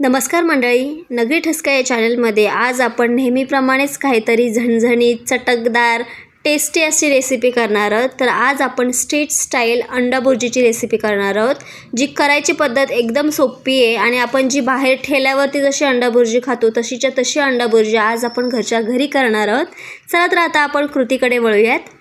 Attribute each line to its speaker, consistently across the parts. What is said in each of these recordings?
Speaker 1: नमस्कार मंडळी नगरी ठसका या चॅनलमध्ये आज आपण नेहमीप्रमाणेच काहीतरी झणझणीत चटकदार टेस्टी अशी रेसिपी करणार आहोत. तर आज आपण स्ट्रीट स्टाईल अंडा भुर्जीची रेसिपी करणार आहोत जी करायची पद्धत एकदम सोपी आहे आणि आपण जी बाहेर ठेल्यावरती जशी अंडा भुर्जी खातो तशीच्या तशी अंडा भुर्जी आज आपण घरच्या घरी करणार आहोत. चला तर आता आपण कृतीकडे वळूयात.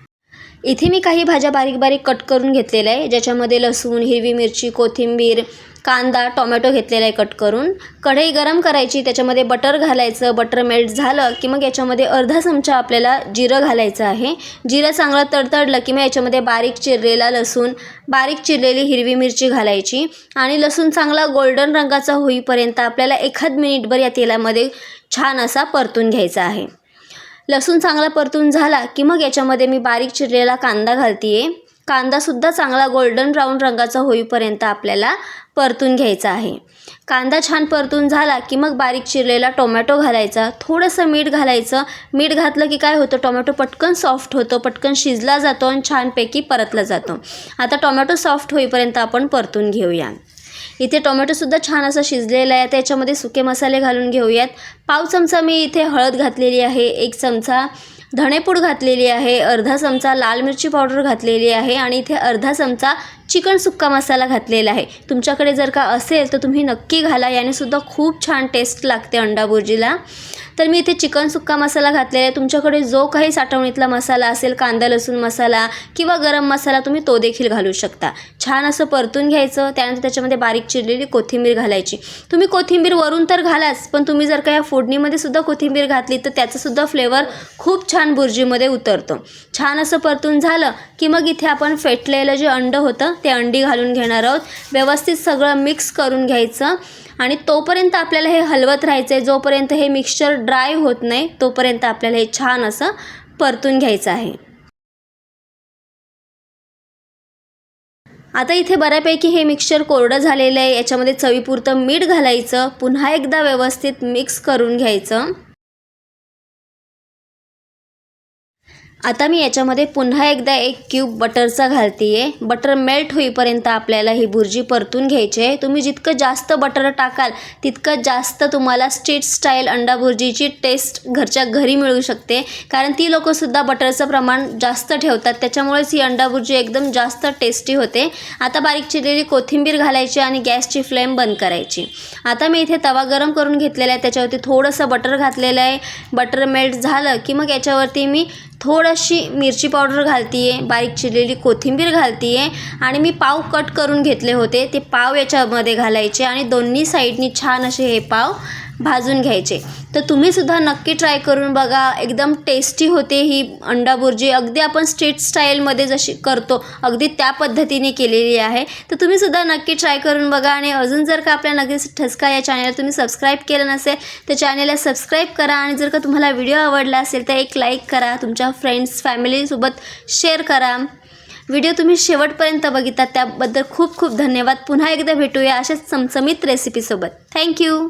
Speaker 1: इथे मी काही भाज्या बारीक बारीक कट करून घेतलेल्या आहे. ज्याच्यामध्ये लसूण हिरवी मिरची कोथिंबीर कांदा टोमॅटो घेतलेला आहे कट करून. कढई गरम करायची त्याच्यामध्ये बटर घालायचं. बटर मेल्ट झालं की मग याच्यामध्ये अर्धा चमचा आपल्याला जिरं घालायचं आहे. जिरं चांगलं तडतडलं की मग याच्यामध्ये बारीक चिरलेला लसूण बारीक चिरलेली हिरवी मिरची घालायची. आणि लसूण चांगला गोल्डन रंगाचा होईपर्यंत आपल्याला एखाद मिनिटभर या तेलामध्ये छान असा परतून घ्यायचा आहे. लसूण चांगला परतून झाला की मग याच्यामध्ये मी बारीक चिरलेला कांदा घालते आहे कांदासुद्धा चांगला गोल्डन ब्राऊन रंगाचा होईपर्यंत आपल्याला परतून घ्यायचा आहे. कांदा छान परतून झाला की मग बारीक चिरलेला टोमॅटो घालायचा. थोडंसं मीठ घालायचं. मीठ घातलं की काय होतं? टोमॅटो पटकन सॉफ्ट होतो पटकन शिजला जातो आणि छानपैकी परतला जातो. आता टोमॅटो सॉफ्ट होईपर्यंत आपण परतून घेऊया. इथे टोमॅटोसुद्धा छान असं शिजलेलं आहे. त्याच्यामध्ये सुके मसाले घालून घेऊयात. पाव चमचा मी इथे हळद घातलेली आहे. एक चमचा धणेपूड घातलेली आहे. अर्धा चमचा लाल मिरची पावडर घातलेली आहे. आणि इथे अर्धा चमचा चिकन सुक्का मसाला घातलेला आहे. तुमच्याकडे जर का असेल तर तुम्ही नक्की घाला. यानेसुद्धा खूप छान टेस्ट लागते अंडा भुर्जीला तर मी इथे चिकन सुक्का मसाला घातलेला आहे. तुमच्याकडे जो काही साठवणीतला मसाला असेल कांदा लसूण मसाला किंवा गरम मसाला तुम्ही तो देखील घालू शकता. छान असं परतून घ्यायचं त्यानंतर त्याच्यामध्ये बारीक चिरलेली कोथिंबीर घालायची. तुम्ही कोथिंबीर वरून तर घालाच पण तुम्ही जर का या फोडणीमध्ये सुद्धा कोथिंबीर घातली तर त्याचंसुद्धा फ्लेवर खूप छान भुर्जीमध्ये उतरतो. छान असं परतून झालं की मग इथे आपण फेटलेलं जे अंडं होतं ते अंडी घालून घेणार आहोत. व्यवस्थित सगळं मिक्स करून घ्यायचं. आणि तोपर्यंत आपल्याला हे हलवत राहायचं आहे जोपर्यंत हे मिक्सचर ड्राय होत नाही तोपर्यंत आपल्याला हे छान असं परतून घ्यायचं आहे. आता इथे बऱ्यापैकी हे मिक्सचर कोरडं झालेलं आहे. याच्यामध्ये चवीपुरतं मीठ घालायचं. पुन्हा एकदा व्यवस्थित मिक्स करून घ्यायचं. आता मी याच्यामध्ये पुन्हा एकदा एक क्यूब बटरचा घालते आहे बटर मेल्ट होईपर्यंत आपल्याला ही भुर्जी परतून घ्यायची आहे. तुम्ही जितकं जास्त बटर टाकाल तितकं जास्त तुम्हाला स्ट्रीट स्टाईल अंडा भुर्जीची टेस्ट घरच्या घरी मिळू शकते. कारण ती लोकंसुद्धा बटरचं प्रमाण जास्त ठेवतात. त्याच्यामुळेच ही अंडा भुर्जी एकदम जास्त टेस्टी होते. आता बारीक चिरलेली कोथिंबीर घालायची आणि गॅसची फ्लेम बंद करायची. आता मी इथे तवा गरम करून घेतलेला आहे. त्याच्यावरती थोडंसं बटर घातलेलं आहे. बटर मेल्ट झालं की मग याच्यावरती मी थोडीशी मिरची पावडर घालते आहे बारीक चिरलेली कोथिंबीर घालते आहे आणि मी पाव कट करून घेतले होते. ते पाव याच्यामध्ये घालायचे आणि दोन्ही साईडनी छान असे हे पाव भाजून घ्यायचे. तर तुम्हीसुद्धा नक्की ट्राय करून बघा. एकदम टेस्टी होते ही अंडा बुर्जी. अगदी आपण स्ट्रीट स्टाईलमध्ये जशी करतो अगदी त्या पद्धतीने केलेली आहे. तर तुम्हीसुद्धा नक्की ट्राय करून बघा. आणि अजून जर का आपल्या नक्कीच ठसका या चॅनलला तुम्ही सबस्क्राईब केलं नसेल तर चॅनलला सबस्क्राईब करा. आणि जर का तुम्हाला व्हिडिओ आवडला असेल तर एक लाईक करा. तुमच्या फ्रेंड्स फॅमिलीसोबत शेअर करा. व्हिडिओ तुम्ही शेवटपर्यंत बघितला त्याबद्दल खूप खूप धन्यवाद. पुन्हा एकदा भेटूया अशाच चमचमीत रेसिपीसोबत थँक्यू